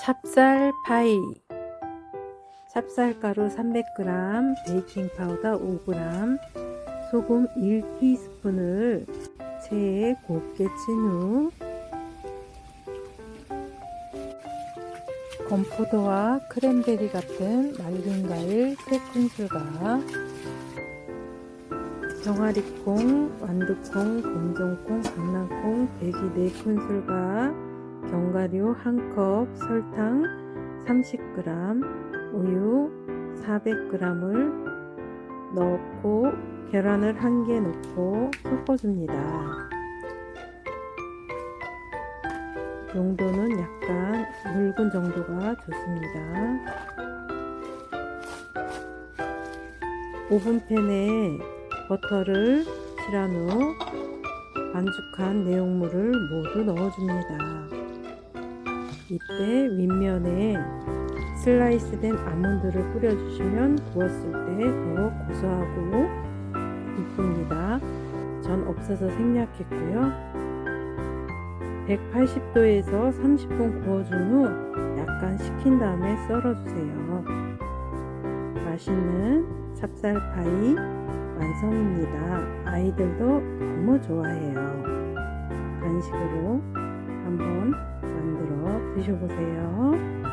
찹쌀 파이. 찹쌀가루 300g, 베이킹 파우더 5g, 소금 1티스푼을 체에 곱게 친 후 건포도와 크랜베리 같은 맑은 과일 3큰술과 병아리콩, 완두콩, 검정콩, 강낭콩, 배기 4큰술과 견과류 1컵, 설탕 30g, 우유 400g을 넣고 계란을 한 개 넣고 섞어줍니다. 용도는 약간 묽은 정도가 좋습니다. 오븐팬에 버터를 칠한 후 반죽한 내용물을 모두 넣어줍니다. 이때 윗면에 슬라이스된 아몬드를 뿌려주시면 구웠을 때 더 고소하고 이쁩니다. 전 없어서 생략했고요. 180도에서 30분 구워준 후 약간 식힌 다음에 썰어주세요. 맛있는 찹쌀파이 완성입니다. 아이들도 너무 좋아해요. 간식으로 한번 만들어 드셔보세요.